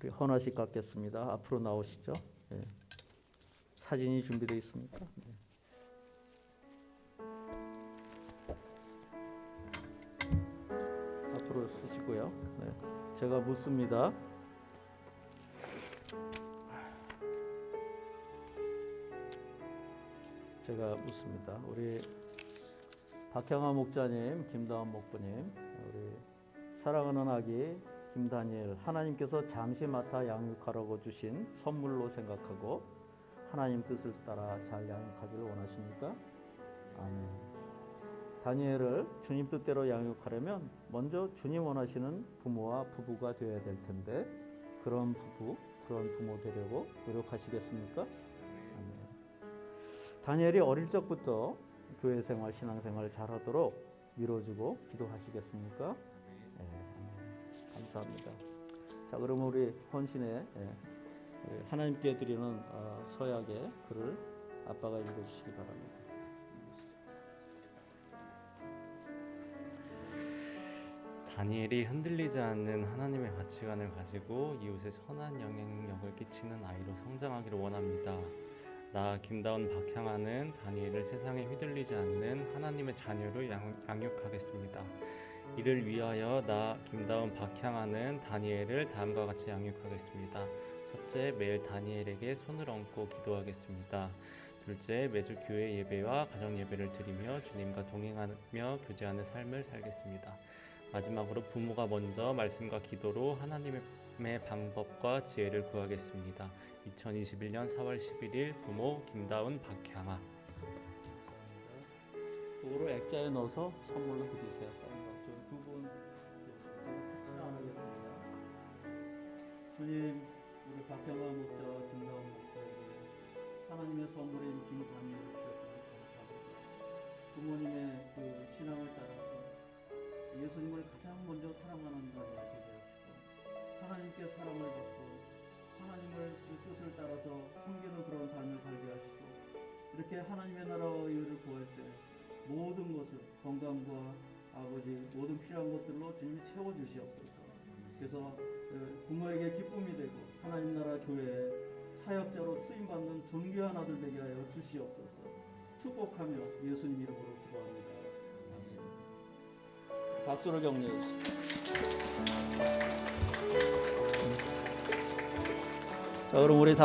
우리 헌화 씨 갖겠습니다. 앞으로 나오시죠. 예. 사진이 준비되어 있습니까? 네. 앞으로 쓰시고요. 네. 제가 묻습니다. 제가 묻습니다. 우리 박형아 목자님, 김다원 목부님, 우리 사랑하는 아기 김다니엘 하나님께서 잠시 맡아 양육하라고 주신 선물로 생각하고 하나님 뜻을 따라 잘 양육하기를 원하십니까? 아멘. 다니엘을 주님 뜻대로 양육하려면 먼저 주님 원하시는 부모와 부부가 되어야 될 텐데 그런 부부, 그런 부모 되려고 노력하시겠습니까? 아멘. 다니엘이 어릴 적부터 교회 생활, 신앙 생활 잘하도록 밀어주고 기도하시겠습니까? 감사합니다. 자, 그럼 우리 헌신의 예, 예, 하나님께 드리는 어, 서약의 글을 아빠가 읽어주시기 바랍니다. 다니엘이 흔들리지 않는 하나님의 가치관을 가지고 이웃에 선한 영향력을 끼치는 아이로 성장하기를 원합니다. 나 김다운 박향아는 다니엘을 세상에 휘둘리지 않는 하나님의 자녀로 양, 양육하겠습니다. 이를 위하여 나 김다운 박향아는 다니엘을 다음과 같이 양육하겠습니다. 첫째, 매일 다니엘에게 손을 얹고 기도하겠습니다. 둘째, 매주 교회 예배와 가정 예배를 드리며 주님과 동행하며 교제하는 삶을 살겠습니다. 마지막으로 부모가 먼저 말씀과 기도로 하나님의 방법과 지혜를 구하겠습니다. 2021년 4월 11일 부모 김다운 박향아 그거를 액자에 넣어서 선물로 드리세요. 우리 박형아 목자, 김다원 목자에게 하나님의 선물인 김다니엘을 주셔서 감사합니다. 부모님의 그 신앙을 따라서 예수님을 가장 먼저 사랑하는 자녀가 되게 하시고 하나님께 사랑을 받고 하나님을 그 뜻을 따라서 섬기는 그런 삶을 살게 하시고 이렇게 하나님의 나라와 의를 구할 때 모든 것을 건강과 아버지 모든 필요한 것들로 주님이 채워 주시옵소서. 그래서 어, 부모에게 기쁨이 되고 하나님 나라 교회에 사역자로 쓰임 받는 존귀한 아들 되게 하여 주시옵소서. 축복하며 예수님 이름으로 기도합니다. 아멘. 박수로 격려해 주시죠. 자, 그럼 우리 다